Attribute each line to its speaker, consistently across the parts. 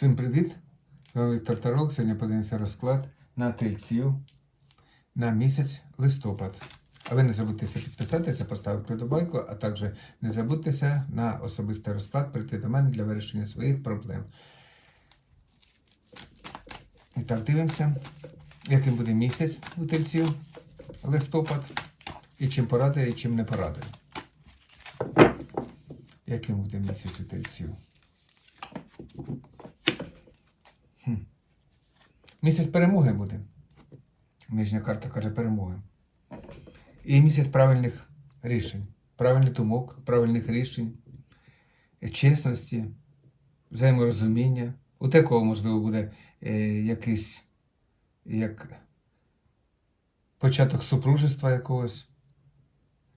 Speaker 1: Всім привіт! Віктор Тарок. Сьогодні подивимося розклад на тельців на місяць листопад. А ви не забудьтеся підписатися, поставити подобайку, а також не забудьтеся на особистий розклад прийти до мене для вирішення своїх проблем. І так, дивимося, яким буде місяць у тельців листопад, і чим порадує, і чим не порадує. Яким буде місяць у тельців? Місяць перемоги буде. Нижня карта каже перемоги. І місяць правильних рішень, правильних думок, правильних рішень, чесності, взаєморозуміння. У такого, можливо, буде е, якийсь як початок супружества якогось.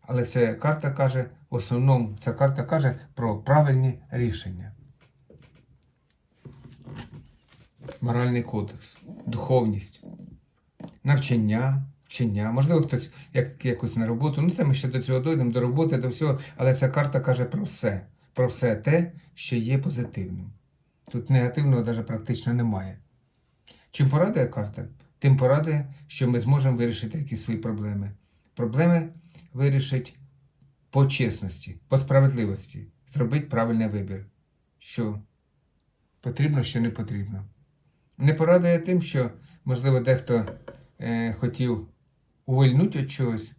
Speaker 1: Але ця карта каже, в основному ця карта каже про правильні рішення. Моральний кодекс, духовність, навчання, вчення. Можливо, хтось як, якось на роботу. Ну, це ми ще до цього дійдемо, до роботи, до всього. Але ця карта каже про все. Про все те, що є позитивним. Тут негативного навіть практично немає. Чим порадує карта? Тим порадує, що ми зможемо вирішити якісь свої проблеми. Проблеми вирішить по чесності, по справедливості, зробити правильний вибір. Що потрібно, що не потрібно. Не порадує тим, що, можливо, дехто е, хотів увильнути від чогось,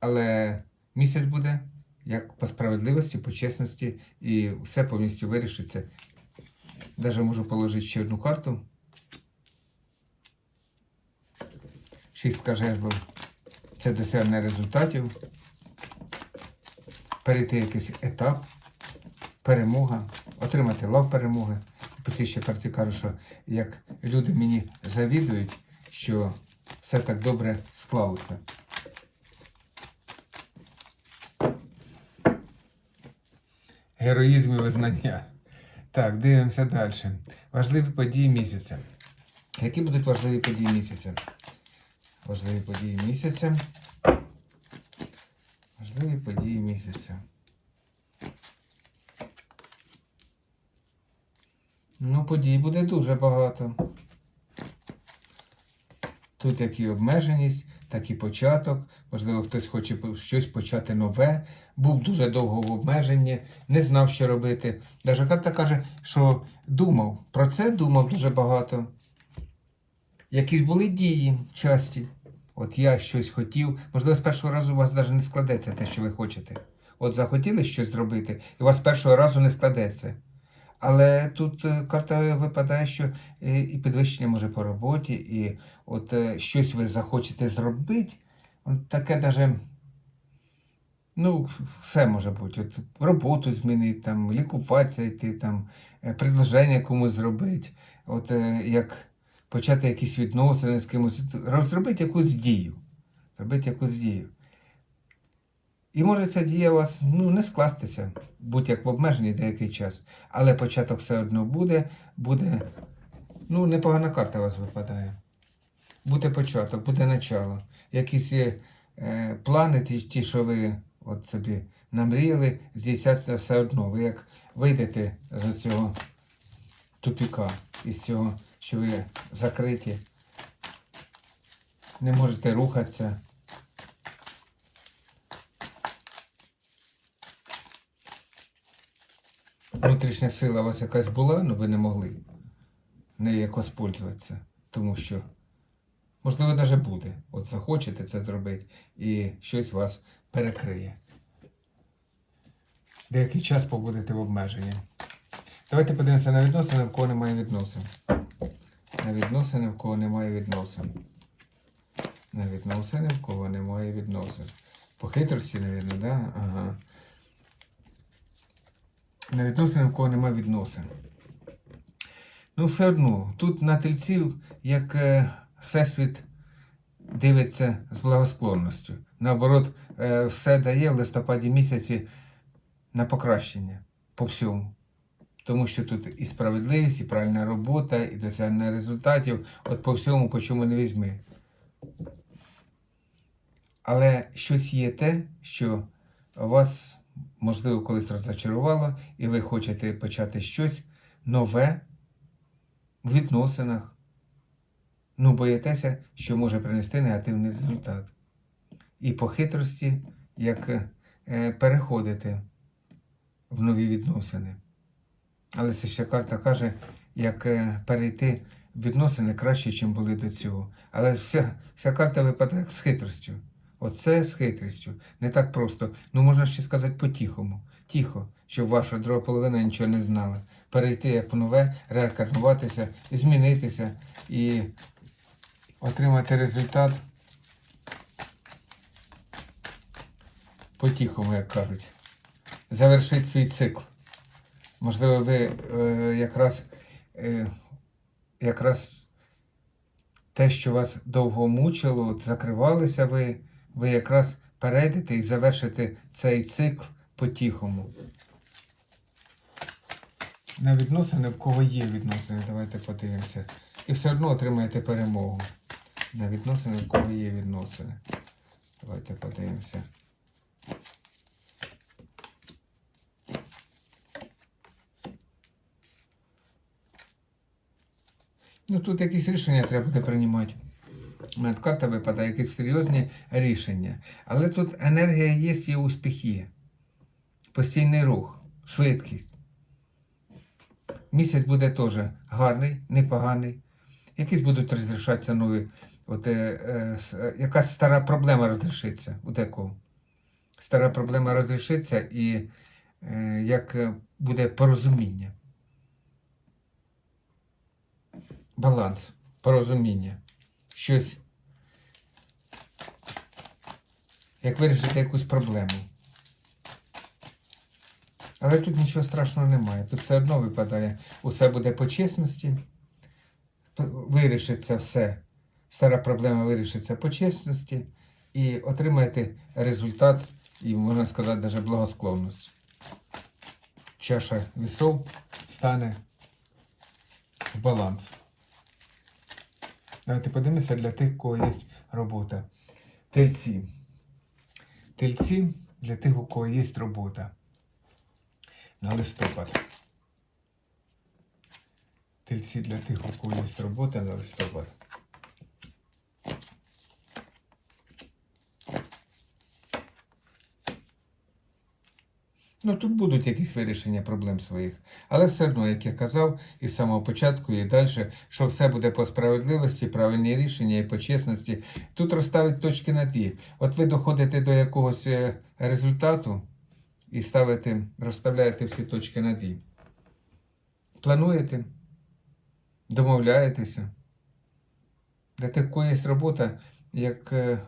Speaker 1: але місяць буде як по справедливості, по чесності, і все повністю вирішиться. Даже можу положити ще одну карту. Шістка жезлов. Це досягнення результатів. Перейти якийсь етап, перемога, отримати лав перемоги. По ще карті кажу, що як люди мені завідують, що все так добре склалося. Героїзм і визнання. Так, дивимося далі. Важливі події місяця. Які будуть важливі події місяця? Важливі події місяця. Важливі події місяця. Ну, подій буде дуже багато. Тут як і обмеженість, так і початок. Можливо, хтось хоче щось почати нове. Був дуже довго в обмеженні, не знав, що робити. Даже карта каже, що думав. Про це думав дуже багато. Якісь були дії часті. От я щось хотів. Можливо, з першого разу у вас навіть не складеться те, що ви хочете. От захотіли щось зробити, і у вас з першого разу не складеться. Але тут е, карта випадає, що е, і підвищення може по роботі, і от е, щось ви захочете зробити, от таке даже, ну, все може бути. От роботу змінити, там, лікуватися йти, там, предложення комусь зробити, от як почати якісь відносини з кимось, розробити якусь дію. Зробити якусь дію. І може ця дія у вас ну, не скластися, будь-як в обмеженні деякий час. Але початок все одно буде, буде. Ну, непогана карта у вас випадає. Буде початок, буде начало. Якісь е, плани, ті, ті, що ви от собі намріяли, здійсняться все одно. Ви як вийдете з цього тупіка, із цього, що ви закриті, не можете рухатися. Внутрішня сила у вас якась була, але ви не могли нею як воспользуватися. Тому що, можливо, навіть буде. От захочете це зробити і щось вас перекриє. Деякий час побудете в обмеженні. Давайте подивимося на відносини, в кого немає відносин. На відносини, в кого немає відносин. На відносини, в кого немає відносин. По хитрості, мабуть, да? Ага. На відносини, в кого немає відносин. Ну, все одно, тут на тельців, як е, Всесвіт дивиться з благосклонністю. Наоборот, е, все дає в листопаді місяці на покращення по всьому. Тому що тут і справедливість, і правильна робота, і досягнення результатів. От по всьому, по чому не візьми. Але щось є те, що вас можливо, колись розчарувало, і ви хочете почати щось нове, в відносинах. Ну, боїтеся, що може принести негативний результат. І по хитрості, як е, переходити в нові відносини. Але це ще карта каже, як е, перейти в відносини краще, ніж були до цього. Але вся, вся карта випадає з хитростю. Оце з хитрістю. Не так просто. Ну, можна ще сказати по-тихому. Тихо, щоб ваша друга половина нічого не знала. Перейти як нове, реінкарнуватися, і змінитися і отримати результат по-тихому, як кажуть. Завершити свій цикл. Можливо, ви е, якраз, е, якраз те, що вас довго мучило, закривалися ви, ви якраз перейдете і завершите цей цикл по-тихому. На відносини, в кого є відносини, давайте подивимося. І все одно отримаєте перемогу. На відносини, в кого є відносини. Давайте подивимося. Ну тут якісь рішення треба буде приймати. Карта випадає, якісь серйозні рішення. Але тут енергія є, є успіх є. Постійний рух, швидкість. Місяць буде теж гарний, непоганий. Якісь будуть розрішатися нові. От, е, е, е, якась стара проблема розрішиться у декого. Стара проблема розрішиться і е, як буде порозуміння. Баланс, порозуміння. Щось. Як вирішити якусь проблему. Але тут нічого страшного немає. Тут все одно випадає. Усе буде по чесності. Вирішиться все. Стара проблема вирішиться по чесності. І отримаєте результат, і можна сказати, навіть благосклонність. Чаша весов стане в баланс. Давайте подивимося для тих, у кого є робота. Тельці. Тельці для тих, у кого є робота. На листопад. Тельці для тих, у кого є робота на листопад. Ну, тут будуть якісь вирішення проблем своїх. Але все одно, як я казав, і з самого початку, і далі, що все буде по справедливості, правильні рішення і по чесності. Тут розставить точки над «і». От ви доходите до якогось е, результату і ставите, розставляєте всі точки над «і». Плануєте, домовляєтеся. Для тих, є робота, як е,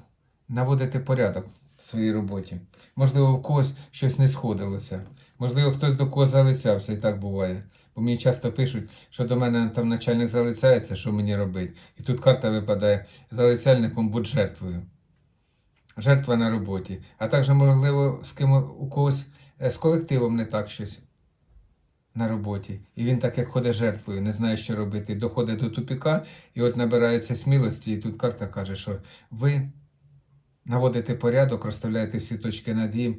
Speaker 1: наводити порядок в своїй роботі. Можливо, у когось щось не сходилося. Можливо, хтось до когось залицявся, і так буває. Бо мені часто пишуть, що до мене там начальник залицяється, що мені робити. І тут карта випадає залицяльником будь жертвою. Жертва на роботі. А також, можливо, з ким у когось е, з колективом не так щось на роботі. І він так як ходить жертвою, не знає, що робити. Доходить до тупіка, і от набирається смілості, і тут карта каже, що ви наводите порядок, розставляєте всі точки над «і»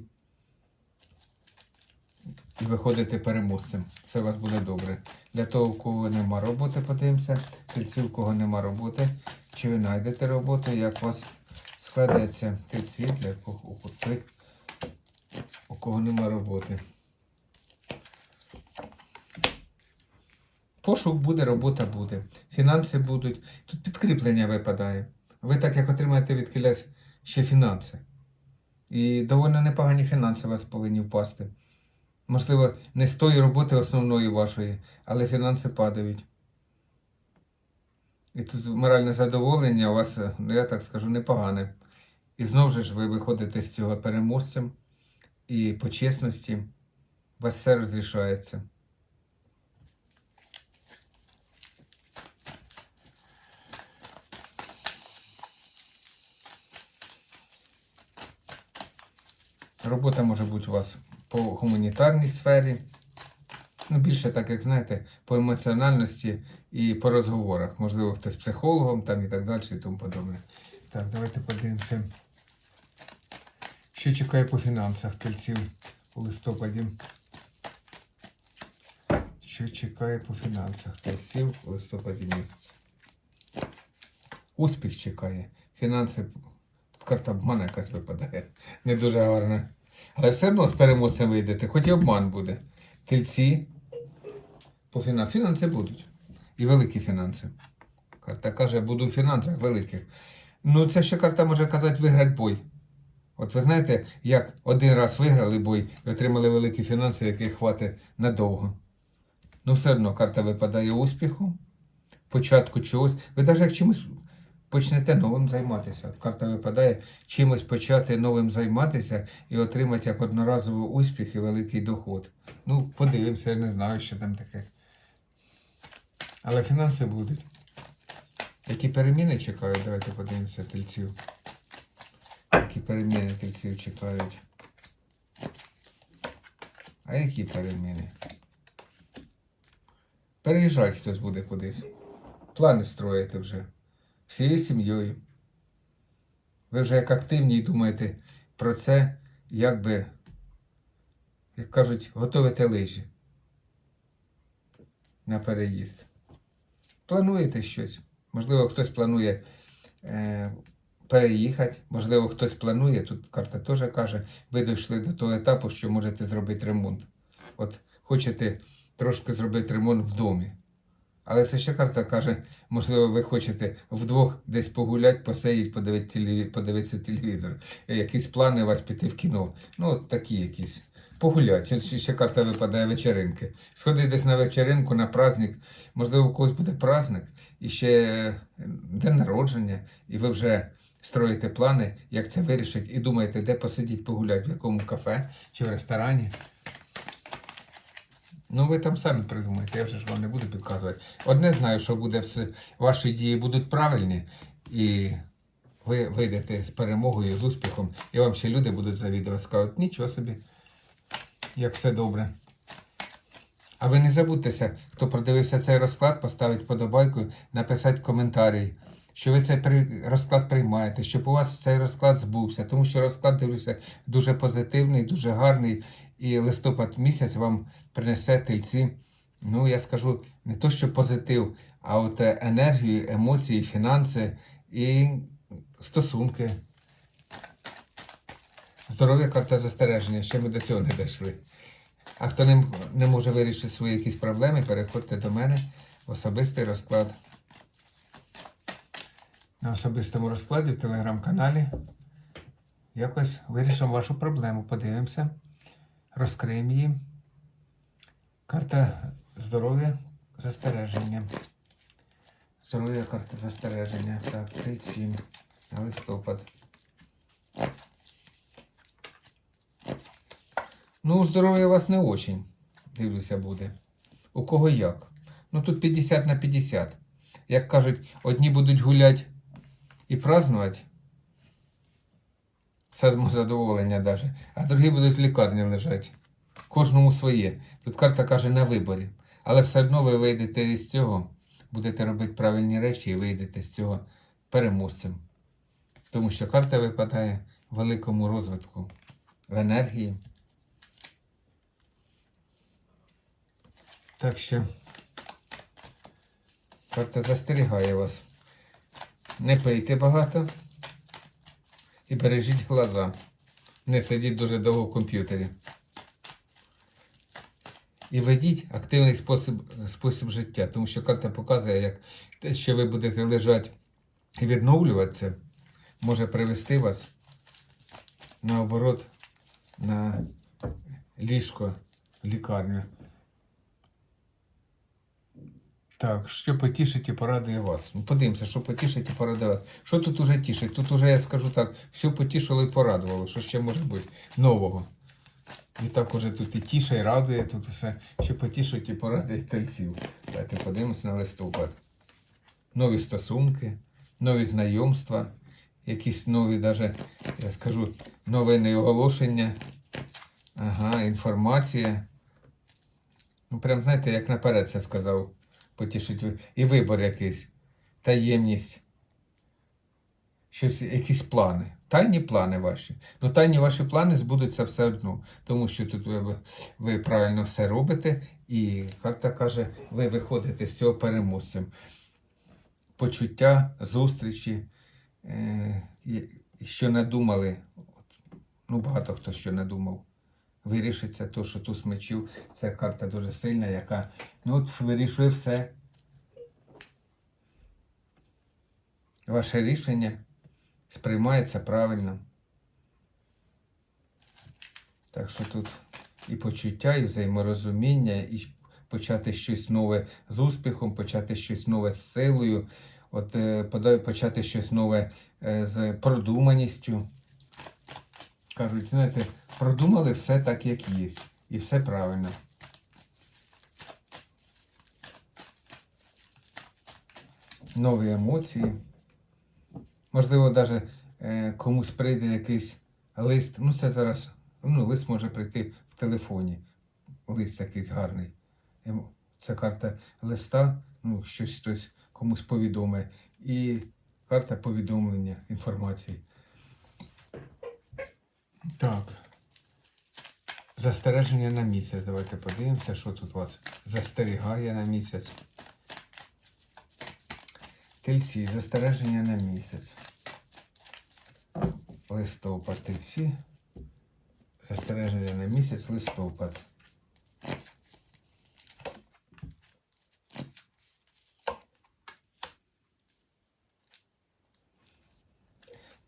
Speaker 1: і виходите переможцем. Все у вас буде добре. Для того, у кого нема роботи, подивимося, тільці, у кого нема роботи, чи ви знайдете роботу, як у вас складеться тільці для кого, у кого нема роботи. Пошук буде, робота буде, фінанси будуть. Тут підкріплення випадає. Ви так як отримаєте від кілясь ще фінанси. І доволі непогані фінанси у вас повинні впасти. Можливо, не з тої роботи основної вашої, але фінанси падають. І тут моральне задоволення у вас, ну я так скажу, непогане. І знову ж ви виходите з цього переможцем, і по чесності у вас все розрішається. Робота може бути у вас по гуманітарній сфері. Ну, більше так, як знаєте, по емоціональності і по розговорах. Можливо, хтось психологом там і так далі і тому подобне. Так, давайте подивимося. Що чекає по фінансах тельців у листопаді? Що чекає по фінансах? Тельців у листопаді місяці. Успіх чекає. Фінанси. Карта обмана якась випадає. Не дуже гарна. Але все одно з переможцем вийдете, хоч і обман буде. Тельці по фінансам. Фінанси будуть. І великі фінанси. Карта каже, буду в фінансах великих. Ну, це ще карта може казати виграти бой. От ви знаєте, як один раз виграли бой і отримали великі фінанси, які хватить надовго. Ну, все одно карта випадає успіху, початку чогось. Ви навіть як чимось почнете новим займатися. Карта випадає чимось почати новим займатися і отримати як одноразовий успіх і великий доход. Ну, подивимося, я не знаю, що там таке. Але фінанси будуть. Які переміни чекають? Давайте подивимося тельців. Які переміни тельців чекають. А які переміни? Переїжджати хтось буде кудись. Плани строїти вже. Всією сім'єю. Ви вже як активні і думаєте про це, як би, як кажуть, готовите лижі на переїзд. Плануєте щось. Можливо, хтось планує е, переїхати, можливо, хтось планує, тут карта теж каже, ви дійшли до того етапу, що можете зробити ремонт. От хочете трошки зробити ремонт в домі. Але це ще карта каже, можливо, ви хочете вдвох десь погуляти, посеять, подивити подивитися телевізор. Е, Якісь плани у вас піти в кіно. Ну, от такі якісь. Погуляти. Ще, карта випадає вечеринки. Сходить десь на вечеринку, на праздник. Можливо, у когось буде праздник і ще е, день народження, і ви вже строїте плани, як це вирішить, і думаєте, де посидіти погуляти, в якому кафе чи в ресторані. Ну, ви там самі придумайте, я вже ж вам не буду підказувати. Одне знаю, що буде все, ваші дії будуть правильні, і ви вийдете з перемогою, з успіхом, і вам ще люди будуть завідувати, скажуть, нічого собі, як все добре. А ви не забудьтеся, хто продивився цей розклад, поставить подобайку, написати коментарі, що ви цей розклад приймаєте, щоб у вас цей розклад збувся, тому що розклад, дивлюся, дуже позитивний, дуже гарний, і листопад місяць вам принесе тельці, ну я скажу, не то що позитив, а от е, енергію, емоції, фінанси і стосунки. Здоров'я карта застереження, ще ми до цього не дійшли. А хто не, не може вирішити свої якісь проблеми, переходьте до мене в особистий розклад. На особистому розкладі в телеграм-каналі. Якось вирішимо вашу проблему. Подивимося, розкриємо її. Карта здоров'я застереження. Здоров'я карта застереження. Так, 37 на листопад. Ну, здоров'я у вас не очень, дивлюся, буде. У кого як? Ну тут 50 на 50. Як кажуть, одні будуть гуляти і празднувати. Самозадоволення даже, а другі будуть в лікарні лежати. Кожному своє. Тут карта каже на виборі. Але все одно ви вийдете із цього, будете робити правильні речі і вийдете з цього переможцем. Тому що карта випадає великому розвитку, в енергії. Так що карта застерігає вас. Не пийте багато і бережіть глаза. Не сидіть дуже довго в комп'ютері. І ведіть активний спосіб, спосіб життя, тому що карта показує, як те, що ви будете лежати і відновлюватися, може привести вас наоборот на ліжко лікарню. Так, що потішить і порадує вас. Ну, подивимося, що потішить і порадує вас. Що тут уже тішить? Тут уже, я скажу так, все потішило і порадувало. Що ще може бути нового? І так уже тут і тіше, і радує, тут все, що потішить і порадує тельців. Давайте подивимося на листопад. Нові стосунки, нові знайомства, якісь нові, даже, я скажу, новини оголошення. Ага, інформація. Ну, прям, знаєте, як наперед це сказав. Потішить і вибор якийсь, таємність. щось, якісь плани. Тайні плани ваші. Ну, тайні ваші плани збудуться все одно, тому що тут ви, ви- ви правильно все робите, і карта каже, ви виходите з цього переможцем. Почуття, зустрічі, е, що надумали. Ну, багато хто що надумав. Вирішиться то, що туз мечів, це карта дуже сильна, яка ну, от вирішує все. Ваше рішення сприймається правильно. Так що тут і почуття, і взаєморозуміння, і почати щось нове з успіхом, почати щось нове з силою, от, е, почати щось нове е, з продуманістю. Кажуть, знаєте, продумали все так, як є, і все правильно. Нові емоції. Можливо, навіть е, комусь прийде якийсь лист. Ну, це зараз, ну, лист може прийти в телефоні. Лист якийсь гарний. Ем, Це карта листа, ну, щось хтось комусь повідомить. І карта повідомлення інформації. Так. Застереження на місяць. Давайте подивимося, що тут вас застерігає на місяць. Тельці, застереження на місяць. Листопад, тельці. Застереження на місяць, листопад.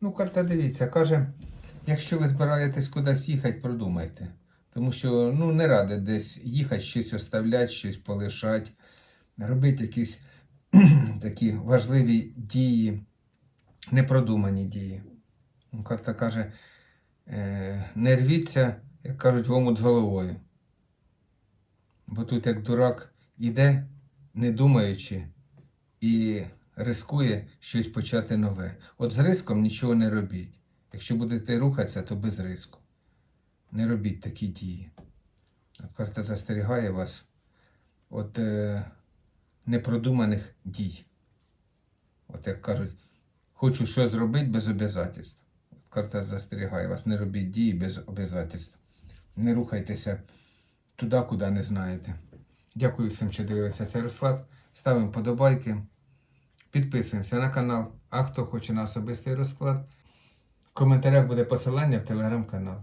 Speaker 1: Ну, карта дивіться, каже, якщо ви збираєтесь кудись їхати, продумайте. Тому що ну, не ради десь їхати, щось оставляти, щось полишати, робити якісь такі важливі дії, непродумані дії. Ну, Карта каже, е, не рвіться, як кажуть, в омут з головою. Бо тут як дурак іде, не думаючи, і рискує щось почати нове. От з риском нічого не робіть. Якщо будете рухатися, то без риску. Не робіть такі дії. От карта застерігає вас від е, непродуманих дій. От як кажуть, хочу щось зробити без обов'язательств. Карта застерігає вас, не робіть дії без обов'язательств. Не рухайтеся туди, куди не знаєте. Дякую всім, що дивилися цей розклад. Ставимо подобайки, підписуємося на канал. А хто хоче на особистий розклад, в коментарях буде посилання в телеграм-канал.